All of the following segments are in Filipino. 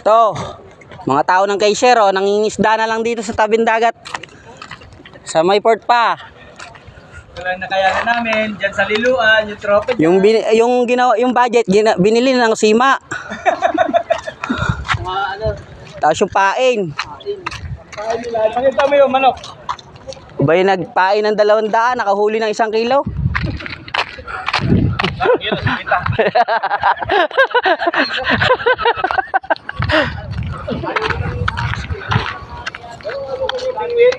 To, mga tao ng Kaysero, nangingisda na lang dito sa tabing dagat. Sa may port pa. Wala na kaya na namin, dyan sa Liluan, yung tropa dyan. Yung bin, yung ginawa yung budget gina, binili ng sima. Mga ano, Tapos yung pain. nila. Pakita mo yung manok. Ba yung nagpain ng dalawang daan, nakahuli ng isang kilo. Yun, kita.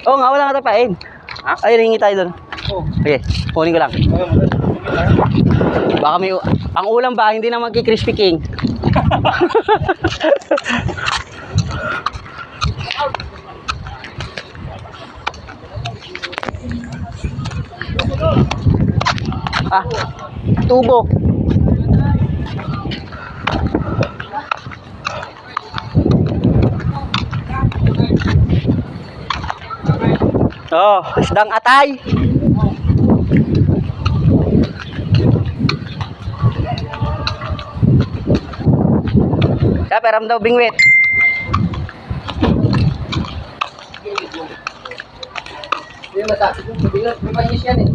Oo nga, wala nga tayo pain. Ay, ringi tayo doon. Oh. Sige, kunin ko lang. Baka may, ang ulam ba, hindi na magki-crispy king. ah, tubo. Oh, isdang atay. Kaya peram daw bingwit. Hindi matakit yung sabihin. May panis yan eh.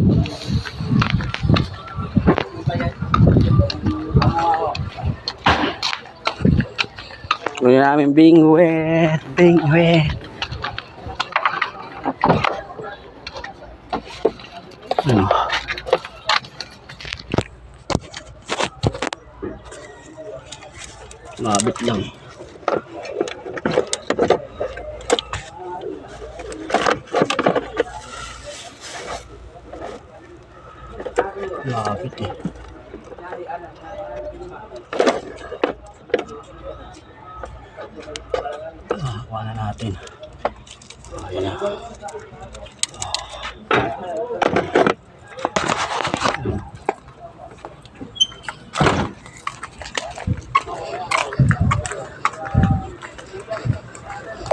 Kunin namin bingwit, bingwit. Ano? Mabit lang. Mabit eh. Ah, na natin. Ayan na.